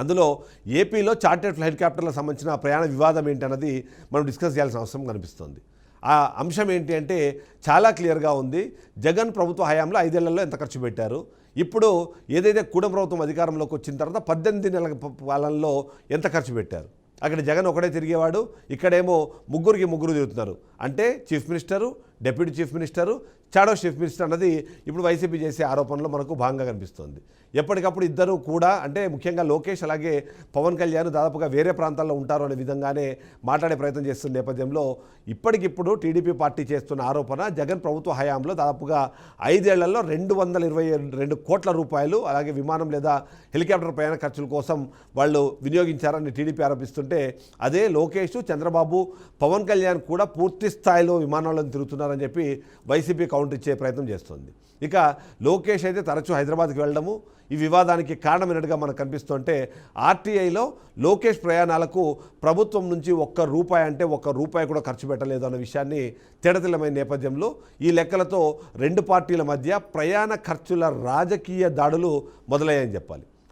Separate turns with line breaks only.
అందులో ఏపీలో చార్టెడ్ హెలికాప్టర్లకు సంబంధించిన ప్రయాణ వివాదం ఏంటన్నది మనం డిస్కస్ చేయాల్సిన అవసరం కనిపిస్తుంది. ఆ అంశం ఏంటి అంటే చాలా క్లియర్గా ఉంది. జగన్ ప్రభుత్వ హయాంలో ఐదేళ్ళలో ఎంత ఖర్చు పెట్టారు? ఇప్పుడు ఏదైతే కూడ ప్రభుత్వం అధికారంలోకి వచ్చిన తర్వాత పద్దెనిమిది నెలల పాలనలో ఎంత ఖర్చు పెట్టారు? అక్కడ జగన్ ఒకడే తిరిగేవాడు ఇక్కడేమో ముగ్గురికి ముగ్గురు తిరుగుతున్నారు. అంటే chief minister deputy chief minister shadow chief minister అన్నది ఇప్పుడు వైసీపీ చేసే ఆరోపణలో మనకు భాగంగా కనిపిస్తుంది. ఎప్పటికప్పుడు ఇద్దరు కూడా అంటే ముఖ్యంగా లోకేష్ అలాగే పవన్ కళ్యాణ్ దాదాపుగా వేరే ప్రాంతాల్లో ఉంటారు అనే విధంగానే మాట్లాడే ప్రయత్నం చేస్తున్న నేపథ్యంలో ఇప్పటికిప్పుడు టీడీపీ పార్టీ చేస్తున్న ఆరోపణ జగన్ ప్రభుత్వ హయాంలో దాదాపుగా ఐదేళ్ళలో రెండు వందల ఇరవై రెండు కోట్ల రూపాయలు అలాగే విమానం లేదా హెలికాప్టర్ ప్రయాణ ఖర్చుల కోసం వాళ్ళు వినియోగించారని టీడీపీ ఆరోపిస్తుంటే అదే లోకేష్ చంద్రబాబు పవన్ కళ్యాణ్ కూడా పూర్తి స్థాయిలో విమానాలను తిరుగుతున్నారు చేస్తామని చెప్పి వైసీపీ కౌంటర్ ఇచ్చే ప్రయత్నం చేస్తుంది. ఇక లోకేష్ అయితే తరచూ హైదరాబాద్కి వెళ్ళడము. ఈ వివాదానికి కారణమైనట్టుగా మనకు కనిపిస్తుంటే ఆర్టీఐలో లోకేష్ ప్రయాణాలకు ప్రభుత్వం నుంచి ఒక్క రూపాయి అంటే ఒక్క రూపాయి కూడా ఖర్చు పెట్టలేదు అన్న విషయాన్ని తేడతెల్లమైన నేపథ్యంలో ఈ లెక్కలతో రెండు పార్టీల మధ్య ప్రయాణ ఖర్చుల రాజకీయ దాడులు మొదలయ్యాయని చెప్పాలి.